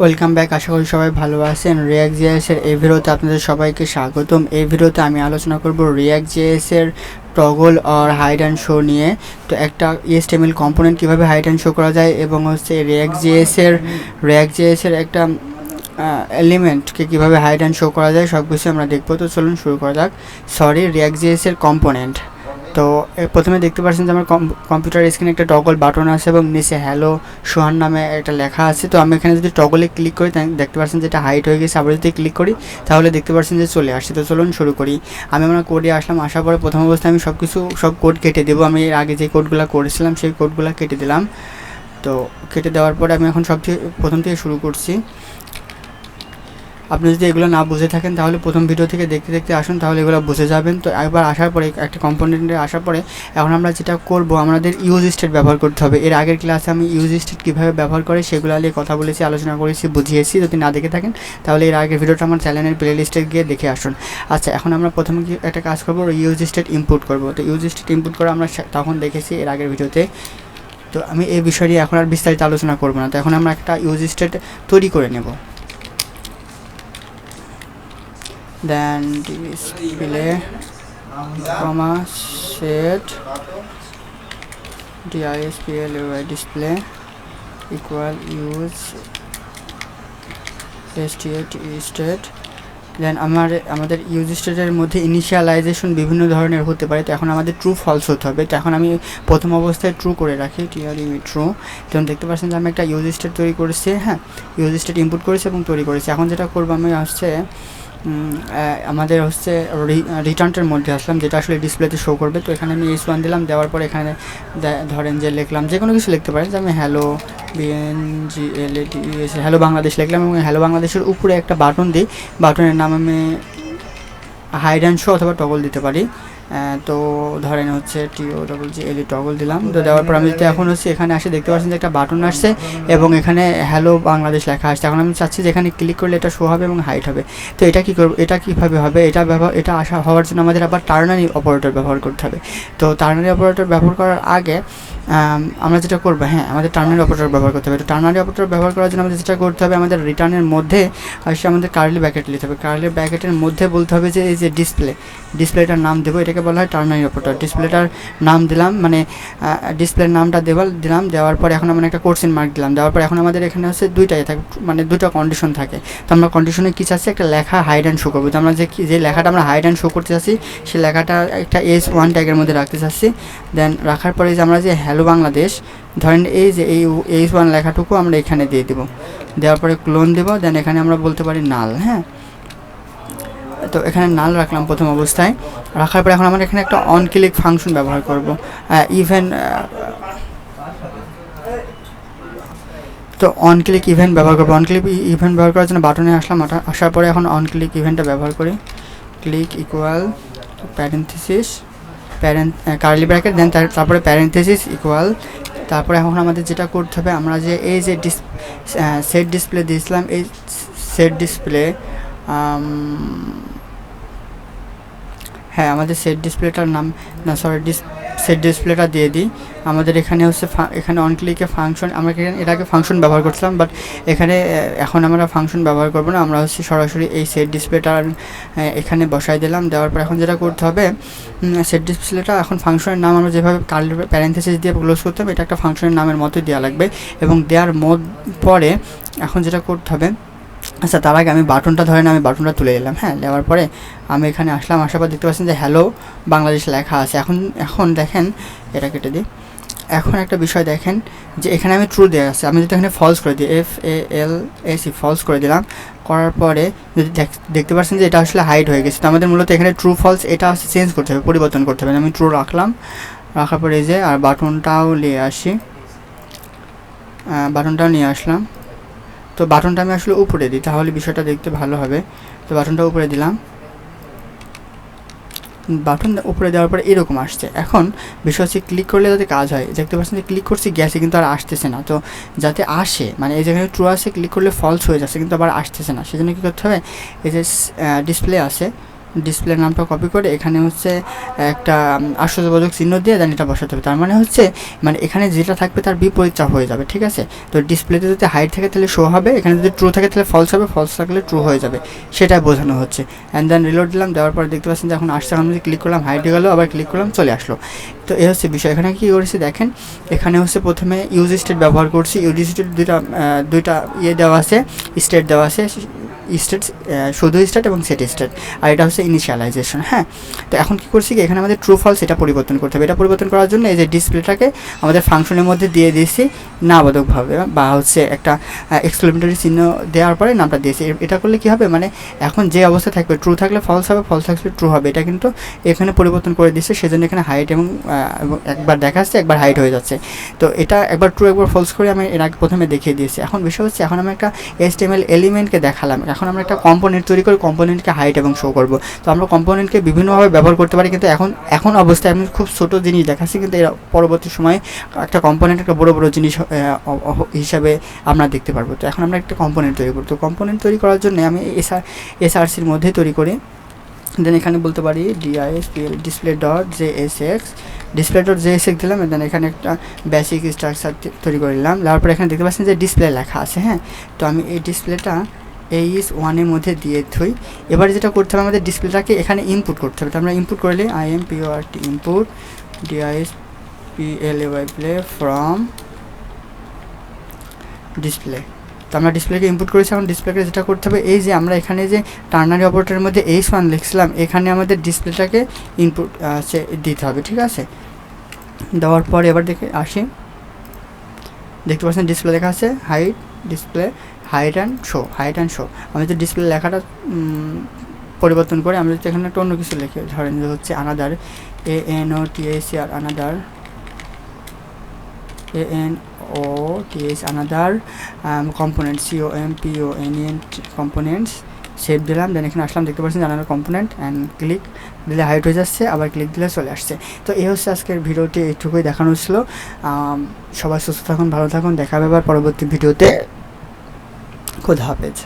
Welcome back আশা করি সবাই ভালো আছেন। রিয়াক্ট জিএসের এই ভিডিওতে আপনাদের সবাইকে স্বাগতম। এই ভিডিওতে আমি আলোচনা করব রিয়াক্ট জিএসের টগল আর হাইড অ্যান্ড শো নিয়ে। তো একটা ইএসটিএমএল কম্পোনেন্ট কীভাবে হাইড অ্যান্ড শো করা যায় এবং হচ্ছে রিয়াক্ট জিএসের রিয়াক্ট জিএসের একটা এলিমেন্টকে কীভাবে হাইড অ্যান্ড শো করা যায় সব কিছু আমরা দেখব। তো চলুন শুরু করা যাক। সরি রিয়াক্ট জিএসের কম্পোনেন্ট তো প্রথমে দেখতে পাচ্ছেন যে আমার কম্পিউটার স্ক্রিনে একটা টগল বাটন আছে এবং নিচে হ্যালো সোহান নামে একটা লেখা আছে। তো আমি এখানে যদি টগলে ক্লিক করি দেখতে পাচ্ছেন যে এটা হাইট হয়ে গেছে। আবার যদি ক্লিক করি, তাহলে দেখতে পাচ্ছেন যে চলে আসছে। তো চলুন শুরু করি। আমি আমার কোডে আসলাম, আসার পরে প্রথম অবস্থায় আমি সব কিছু সব কোড কেটে দেবো। আমি এর আগে যে কোডগুলো করেছিলাম, সেই কোডগুলো কেটে দিলাম। তো, কেটে দেওয়ার পরে আমি এখন সব থেকে, প্রথম থেকে শুরু করছি। আপনি যদি এগুলো না বুঝে থাকেন, তাহলে প্রথম ভিডিও থেকে দেখতে দেখতে আসুন, তাহলে এগুলো বুঝে যাবেন। তো একবার আসার পরে, একটা কম্পোনেন্টে আসার পরে, এখন আমরা যেটা করব, আমাদের ইউজ স্টেট ব্যবহার করতে হবে। এর আগের ক্লাসে আমি ইউজ স্টেট কীভাবে ব্যবহার করে, সেগুলো নিয়ে কথা বলেছি, আলোচনা করেছি, বুঝিয়েছি। যদি না দেখে থাকেন, তাহলে এর আগের ভিডিওটা আমার চ্যানেলের প্লে লিস্টে গিয়ে দেখে আসুন। আচ্ছা এখন আমরা প্রথমে কি একটা কাজ করব ইউজ স্টেট ইনপুট করব। তো ইউজ স্টেট ইনপুট করে আমরা তখন দেখেছি এর আগের ভিডিওতে তো। আমি এই বিষয় নিয়ে এখন আর বিস্তারিত আলোচনা করব না। তো এখন আমরা একটা ইউজ স্টেট তৈরি করে নেব। Then display comma set display display, equal use state state. দেন আমার, আমাদের ইউজ স্টেটের মধ্যে ইনিশিয়ালাইজেশন বিভিন্ন ধরনের হতে পারে, তো এখন আমাদের ট্রু ফলস হতে হবে। তো এখন আমি প্রথম অবস্থায় ট্রু করে রাখি টিআর ইমি ট্রু তখন দেখতে পাচ্ছেন যে আমি একটা ইউজ স্টেট তৈরি করেছি হ্যাঁ ইউজ স্টেট ইনপুট করেছি এবং তৈরি করেছি। এখন যেটা করব আমি হচ্ছে আমাদের হচ্ছে রিটার্নটার মধ্যে আসলাম, যেটা আসলে ডিসপ্লেতে শো করবে। তো এখানে আমি এইচ ওয়ান দিলাম, দেওয়ার পর এখানে ধরেন যে লিখলাম, যে কোনো কিছু লিখতে পারেন। যে আমি hello BNG L hello Bangladesh লিখলাম এবং হ্যালো বাংলাদেশের উপরে একটা বাটন দিই। বাটনের নাম আমি হাইড অ্যান্ড শো অথবা টগল দিতে পারি। তো ধরেন হচ্ছে টিও ডবল জি এল টগল দিলাম। তো দেওয়ার পর আমি যদি এখন হচ্ছে এখানে আসে দেখতে পাচ্ছেন যে একটা বাটন আসছে এবং এখানে হ্যালো বাংলাদেশ লেখা আসছে। এখন আমি চাচ্ছি যে এখানে ক্লিক করলে এটা শো হবে এবং হাইট হবে। তো এটা কী করব, এটা কীভাবে হবে, এটা ব্যবহার, এটা আসা হওয়ার জন্য আমাদের আবার টার্নারি অপারেটর ব্যবহার করতে হবে। তো টার্নারি অপারেটর ব্যবহার করার আগে আমরা যেটা করব হ্যাঁ আমাদের টার্নারি অপারেটর ব্যবহার করতে হবে। তো টার্নারি অপারেটর ব্যবহার করার জন্য আমাদের যেটা করতে হবে, আমাদের রিটার্নের মধ্যে আসে আমাদের কার্লি ব্যাকেট নিতে হবে। কার্লি ব্যাকেটের মধ্যে বলতে হবে যে, এই যে ডিসপ্লে ডিসপ্লেটার নাম দেবো, এটাকে বলা হয় টার্নারি অপারেটর ডিসপ্লেটার নাম দিলাম মানে ডিসপ্লের নামটা দেওয়াল, দিলাম, দেওয়ার পর এখন আমরা একটা কোর্সিন মার্ক দিলাম। দেওয়ার পর এখন আমাদের এখানে হচ্ছে দুইটাই থাকে মানে দুটো কন্ডিশন থাকে। তো আমরা কন্ডিশনে কী চাচ্ছি? একটা লেখা হাইড অ্যান্ড শো করব। তো আমরা যে যে লেখাটা আমরা হাইড অ্যান্ড শো করতে চাচ্ছি সেই লেখাটা একটা এস ওয়ান ট্যাগের মধ্যে রাখতে চাচ্ছি। দেন রাখার পরে যে আমরা যে হ্যালো বাংলাদেশ ধরেন এই যে এই এইচ ওয়ান লেখাটুকু আমরা এখানে দিয়ে দেবো। দেওয়ার পরে ক্লোন দেবো দেন এখানে আমরা বলতে পারি নাল হ্যাঁ? তো এখানে নাল রাখলাম প্রথম অবস্থায়। রাখার পরে এখন আমরা এখানে একটা অন ক্লিক ফাংশন ব্যবহার করব। ইভেন তো অন ক্লিক ইভেন্ট ব্যবহার করব। অন ক্লিক ইভেন্ট ব্যবহার করার জন্য বাটনে আসলাম। আসার পরে এখন অন ক্লিক ইভেন্টটা ব্যবহার করি। Click equal parenthesis parent curly bracket then তারপরে প্যারেন্থেসিস ইকুয়াল তারপরে এখন আমাদের যেটা করতে হবে, আমরা যে এই যে ডিস সেট ডিসপ্লে দিয়েছিলাম, এই সেট ডিসপ্লে হ্যাঁ আমাদের সেট ডিসপ্লেটার নাম, না সরি ডিস সেট ডিসপ্লেটা দিয়ে দিই। আমাদের এখানে হচ্ছে এখানে অন ক্লিকে ফাংশন আমরা এর আগে ফাংশন ব্যবহার করছিলাম বাট এখানে এখন আমরা ফাংশন ব্যবহার করব না। আমরা হচ্ছে সরাসরি এই সেট ডিসপ্লেটা এখানে বসাই দিলাম। দেওয়ার পর এখন যেটা করতে হবে সেট ডিসপ্লেটা এখন ফাংশনের নাম আমরা যেভাবে কাল প্যারেন্থেসিস দিয়ে ক্লোজ করতে হবে, এটা একটা ফাংশনের নামের মতোই দেওয়া লাগবে। এবং দেওয়ার মত পরে এখন যেটা করতে হবে আচ্ছা তার আগে আমি বাটনটা ধরে না আমি বাটনটা তুলে এলাম হ্যাঁ? নেওয়ার পরে আমি এখানে আসলাম, আসার পর দেখতে পাচ্ছেন যে হ্যালো বাংলাদেশ লেখা আছে। এখন এখন দেখেন, এটা কেটে দিই। এখন একটা বিষয় দেখেন যে, এখানে আমি ট্রু দেওয়া আছে। আমি যদি এখানে ফলস করে দিই F A L S E false করে দিলাম, করার পরে যদি দেখতে পাচ্ছেন যে, এটা আসলে হাইড হয়ে গেছে। তো আমাদের মূলত এখানে ট্রু ফলস এটা হচ্ছে চেঞ্জ করতে হবে, পরিবর্তন করতে হবে। আমি ট্রু রাখলাম। রাখার পরে যে, আর বাটনটাও নিয়ে আসি। বাটনটাও নিয়ে আসলাম। তো বাটনটা আমি আসলে উপরে দিই, তাহলে বিষয়টা দেখতে ভালো হবে। তো বাটনটা উপরে দিলাম। বাটন উপরে দেওয়ার পরে এরকম আসছে। এখন বিষয় হচ্ছে ক্লিক করলে যাতে কাজ হয়, দেখতে পাচ্ছেন যে ক্লিক করছি গ্যাসে কিন্তু আর আসতেছে না। তো যাতে আসে মানে এই যেখানে ট্রু আসে ক্লিক করলে ফলস হয়ে যাচ্ছে, কিন্তু আবার আসতেছে না। সেজন্য কী করতে হবে? এই যে ডিসপ্লে আছে। ডিসপ্লে নামটা কপি করে এখানে হচ্ছে একটা আশ্চর্যবোধক চিহ্ন দিয়ে দেন এটা বসাতে হবে। তার মানে হচ্ছে মানে এখানে যেটা থাকবে তার বিপরীত চাপ হয়ে যাবে, ঠিক আছে? তো ডিসপ্লেতে যদি হাইট থাকে তাহলে শো হবে, এখানে যদি ট্রু থাকে তাহলে ফলস হবে ফলস থাকলে ট্রু হয়ে যাবে, সেটাই বোঝানো হচ্ছে। অ্যান্ড দেন রিলোড দিলাম, দেওয়ার পর দেখতে পাচ্ছেন যে এখন আসছে আমি যদি ক্লিক করলাম হাইটে গেলো, আবার ক্লিক করলাম, চলে আসলো। তো এ হচ্ছে বিষয়। এখানে কী করেছি দেখেন, এখানে হচ্ছে প্রথমে ইউজ স্টেট ব্যবহার করছি। ইউজ স্টেট দুইটা দুইটা ইয়ে দেওয়া আছে স্টেট দেওয়া আছে স্টেট শুধু স্টেট এবং সেট স্টেট। আর এটা হচ্ছে ইনিশিয়ালাইজেশন হ্যাঁ? তো এখন কি করছি কি? এখানে আমাদের ট্রু ফলস এটা পরিবর্তন করতে হবে। এটা পরিবর্তন করার জন্য এই যে ডিসপ্লেটাকে আমাদের ফাংশনের মধ্যে দিয়ে দিয়েছি না বাধকভাবে বা হচ্ছে একটা এক্সক্লেমেটরি চিহ্ন দেওয়ার পরে নামটা দিয়েছি। এটা করলে কি হবে? মানে এখন যে অবস্থা থাকবে ট্রু থাকলে ফলস হবে ফলস থাকলে ট্রু হবে। এটা কিন্তু এখানে পরিবর্তন করে দিচ্ছে সেজন্য এখানে হাইট এবং একবার দেখাচ্ছে, একবার হাইট হয়ে যাচ্ছে। তো এটা একবার ট্রু একবার ফলস করে আমি এর আগে প্রথমে দেখিয়ে দিয়েছি। এখন বিষয় হচ্ছে, এখন আমি একটা এসটিএমএল এলিমেন্টকে দেখালাম। এখন আমরা একটা কম্পোনেন্ট তৈরি করে কম্পোনেন্টকে হাইট এবং শো করব। তো আমরা কম্পোনেন্টকে বিভিন্নভাবে ব্যবহার করতে পারি, কিন্তু এখন এখন অবস্থায় আমি খুব ছোট জিনিস দেখাচ্ছি, কিন্তু এর পরবর্তী সময়ে একটা কম্পোনেন্ট একটা বড় বড় জিনিস হিসাবে আমরা দেখতে পারব। তো এখন আমরা একটা কম্পোনেন্ট তৈরি করব। তো কম্পোনেন্ট তৈরি করার জন্য আমি এসআর এসআরসির মধ্যে তৈরি করি। দেন এখানে বলতে পারি DISPL display dot J S X display dot J S X দিলাম দেন এখানে একটা বেসিক স্ট্রাকচার তৈরি করে নিলাম। তারপর এখানে দেখতে পাচ্ছেন যে ডিসপ্লে লেখা আছে হ্যাঁ? তো আমি এই ডিসপ্লেটা এই ইস ওয়ানের মধ্যে দিয়ে থই। এবার যেটা করতে হবে আমাদের ডিসপ্লেটাকে এখানে ইনপুট করতে হবে। তো আমরা ইনপুট করলে I M P R T input DIS P L A Y play from display তো আমরা ডিসপ্লেকে ইনপুট করেছি। এখন ডিসপ্লেকে যেটা করতে হবে, এই যে আমরা এখানে যে টার্নারি অপারেটরের মধ্যে এইচ ওয়ান লিখছিলাম, এখানে আমাদের ডিসপ্লেটাকে ইনপুট দিতে হবে, ঠিক আছে? দেওয়ার পর এবার দেখে আসি। দেখতে পাচ্ছেন ডিসপ্লে লেখা আছে hide display hide and show hide and show আমি যদি ডিসপ্লে লেখাটা পরিবর্তন করে, আমি যদি এখানে একটা অন্য কিছু লিখি। ধরেন যে হচ্ছে another A N O T S R another A N O T S another component C O M P O N N components save দিলাম দেন এখানে আসলাম, দেখতে পাচ্ছেন জানানোর কম্পোনেন্ট অ্যান্ড ক্লিক দিলে হাইট হয়ে যাচ্ছে, আবার ক্লিক দিলে চলে আসছে। তো এই হচ্ছে আজকের ভিডিওটি, এইটুকুই দেখানো ছিল সবাই সুস্থ থাকুন, ভালো থাকুন, দেখা হবে আবার পরবর্তী ভিডিওতে। খোদা হাফেজ